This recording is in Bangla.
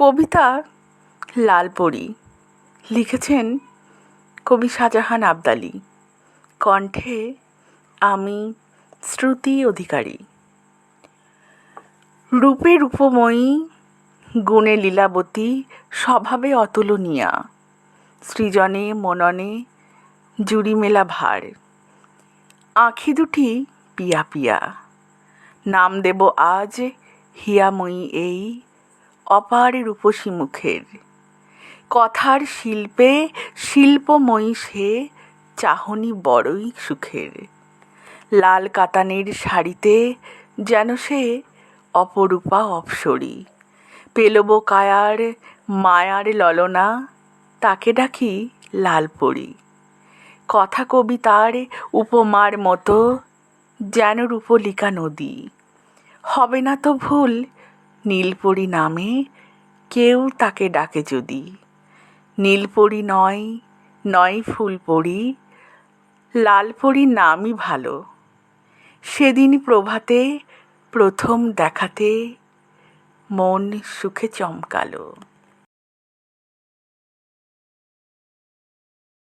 কবিতা লালপরি। লিখেছেন কবি শাহজাহান আবদালি। কণ্ঠে আমি শ্রুতি অধিকারী। রূপে রূপময়ী, গুণে লীলাবতী, স্বভাবে অতুলনীয়া। সৃজনে মননে জুড়ি মেলা ভার। আঁখি দুটি পিয়া পিয়া। নাম দেব আজ হিয়াময়ী এই অপার রূপসী মুখের। কথার শিল্পে শিল্পময়ী সে, চাহনি বড়ই সুখের। লাল কাতানের শাড়িতে যেন সে অপরূপা অপসরী। পেলব কায়ার মায়ার ললনা, তাকে ডাকি লালপরি কথা কবিতার উপমার মতো যেন রূপলিকা নদী। হবে না তো ভুল নীলপরি নামে কেউ তাকে ডাকে যদি। নীলপরি নয় নয় ফুলপরি লালপরির নামই ভালো। সেদিন প্রভাতে, প্রথম দেখাতে মন সুখে চমকালো।